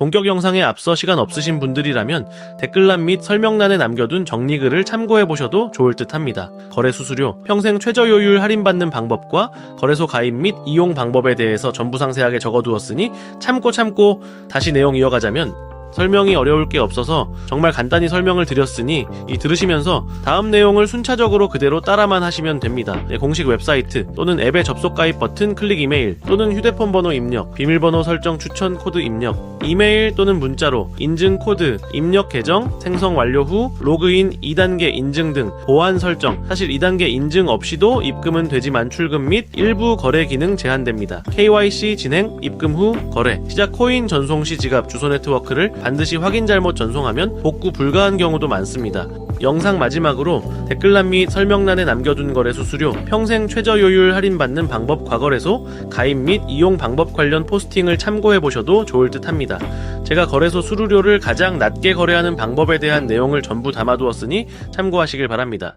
본격 영상에 앞서 시간 없으신 분들이라면 댓글란 및 설명란에 남겨둔 정리글을 참고해보셔도 좋을 듯 합니다. 거래 수수료, 평생 최저요율 할인받는 방법과 거래소 가입 및 이용 방법에 대해서 전부 상세하게 적어두었으니 참고 참고 다시 내용 이어가자면 설명이 어려울 게 없어서 정말 간단히 설명을 드렸으니 이 들으시면서 다음 내용을 순차적으로 그대로 따라만 하시면 됩니다. 네, 공식 웹사이트 또는 앱의 접속 가입 버튼 클릭 이메일 또는 휴대폰 번호 입력, 비밀번호 설정 추천 코드 입력, 이메일 또는 문자로 인증 코드, 입력 계정, 생성 완료 후 로그인 2단계 인증 등 보안 설정. 사실 2단계 인증 없이도 입금은 되지만 출금 및 일부 거래 기능 제한됩니다. KYC 진행, 입금 후 거래. 시작 코인 전송 시 지갑 주소 네트워크를 반드시 확인 잘못 전송하면 복구 불가한 경우도 많습니다. 영상 마지막으로 댓글란 및 설명란에 남겨둔 거래 수수료, 평생 최저요율 할인받는 방법 과거래소, 가입 및 이용 방법 관련 포스팅을 참고해 보셔도 좋을 듯 합니다. 제가 거래소 수수료를 가장 낮게 거래하는 방법에 대한 내용을 전부 담아두었으니 참고하시길 바랍니다.